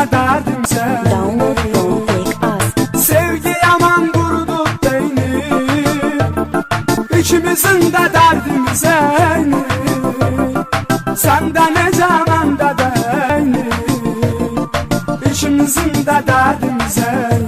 İkimizin de derdimize Download from Take Us. Sevgi yaman vurdu beyni İkimizin de derdimize Sende ne camanda değini İkimizin de derdimize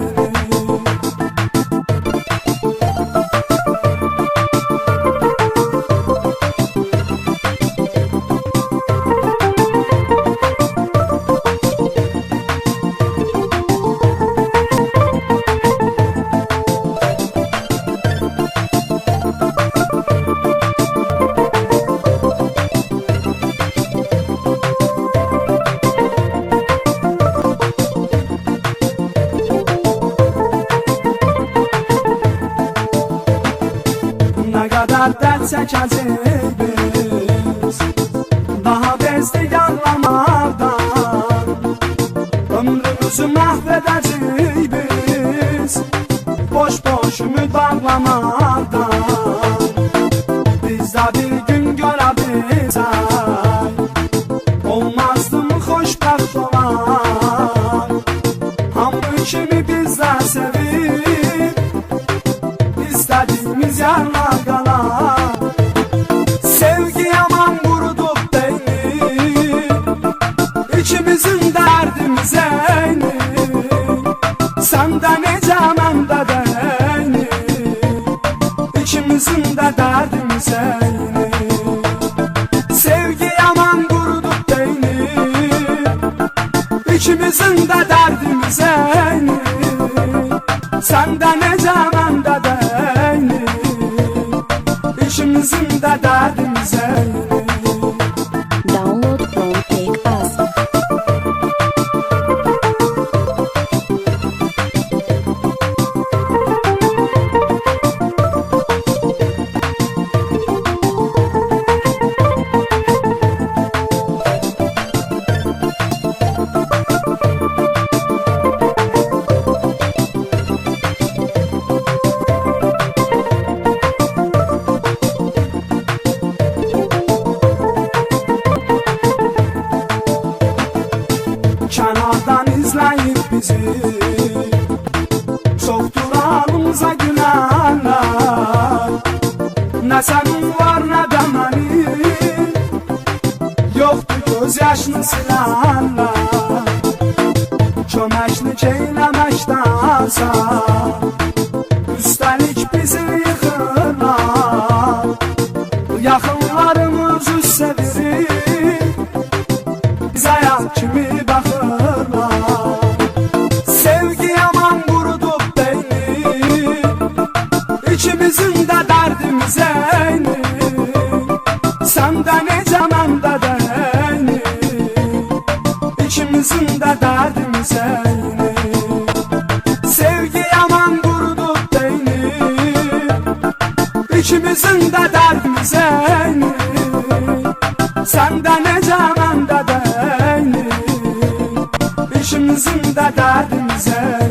Ne kadar dert çekeceğiz Daha bezdik anlamaktan Ömrümüzü mahvedeceğiz Boş boş ümit bağlamaktan İstediğimiz yerler kalan Sevgi yaman vurdu beni. İkimizin derdimiz eyni Sende ne camanda değini İkimizin de derdimiz eyni Sevgi yaman vurdu beni. İkimizin de derdimiz eyni Sende ne zamanda değini İkimizin de derdimiz Kenardan izleyip bizi. Soktur ağımıza gülerler. Ne senin var ne de benim Yoktu göz yaşını silerler Çömeklik eylemektense Sende ne zamanda değini İkimizin de derdimiz eyni Sevgi yaman vurdu beni. İkimizin de derdimiz eyni Sende ne zamanda değini İşimizin de derdimize